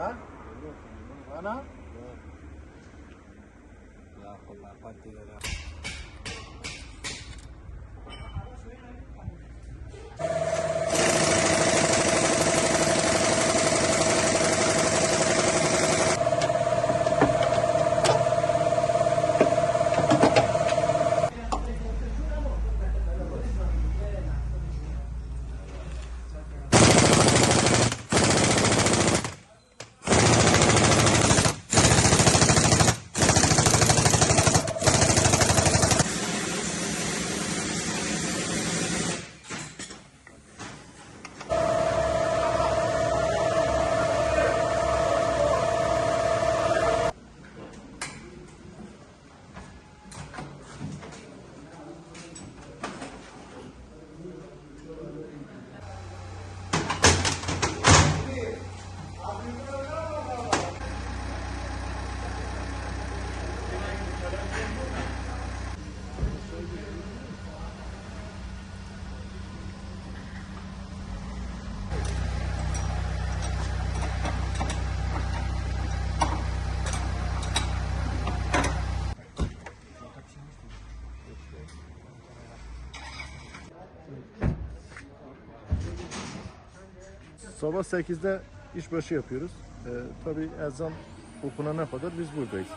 La con la parte de la... Sabah 8'de işbaşı yapıyoruz. Ee, tabii ezan okunana kadar biz buradayız.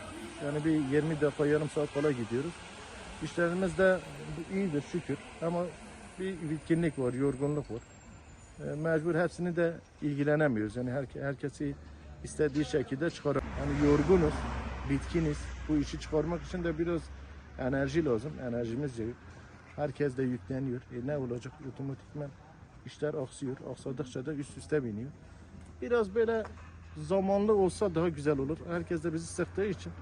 Yani bir 20 dakika yarım saat falan gidiyoruz. İşlerimiz de iyidir şükür ama bir bitkinlik var, yorgunluk var. Ee, mecbur hepsini de ilgilenemiyoruz. Yani her, herkesi istediği şekilde çıkar. Yani yorgunuz, bitkiniz. Bu işi çıkarmak için de biraz enerji lazım. Enerjimiz yok. Herkes de yükleniyor. E ne olacak? Otomatikman işler aksıyor. Aksadıkça da üst üste biniyor. Biraz böyle zamanlı olsa daha güzel olur. Herkes de bizi sıktığı için.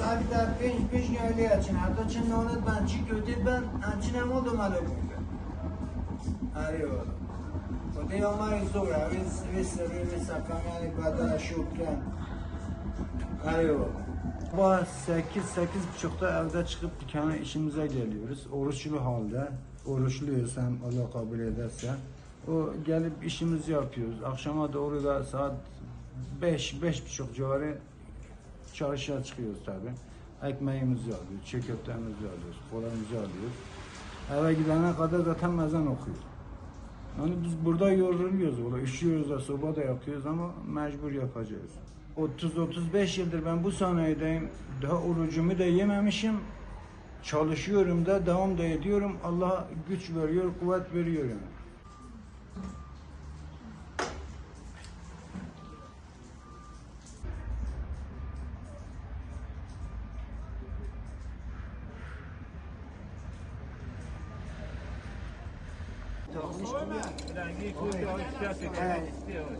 Sabitler beş beş öyle açın. Hatta çınla onu ben çık ödeyip ben çınlama oldum alıp. Arıyor oğlum. Abi. Ve sırrı sakam yani kadar şükran. Oğlum. Sabah 8 sekiz buçukta evde çıkıp dükkana işimize geliyoruz. Oruçlu halde. Oruçluyuz hem Allah kabul ederse. O gelip işimizi yapıyoruz. Akşama doğru da saat 5 beş buçuk civarı çarşıya çıkıyoruz tabi. Ekmeğimizi alıyoruz, çiğ alıyoruz, kolamızı alıyoruz. Eve gidene kadar zaten ezan okuyor. Yani biz burada yoruluyoruz, burada üşüyoruz da soba da yakıyoruz ama mecbur yapacağız. 30-35 yıldır ben bu sanayideyim. Daha orucumu da yememişim. Çalışıyorum da, devam da ediyorum. Allah güç veriyor, kuvvet veriyor yani. Да, не куда, сейчас я сделаю.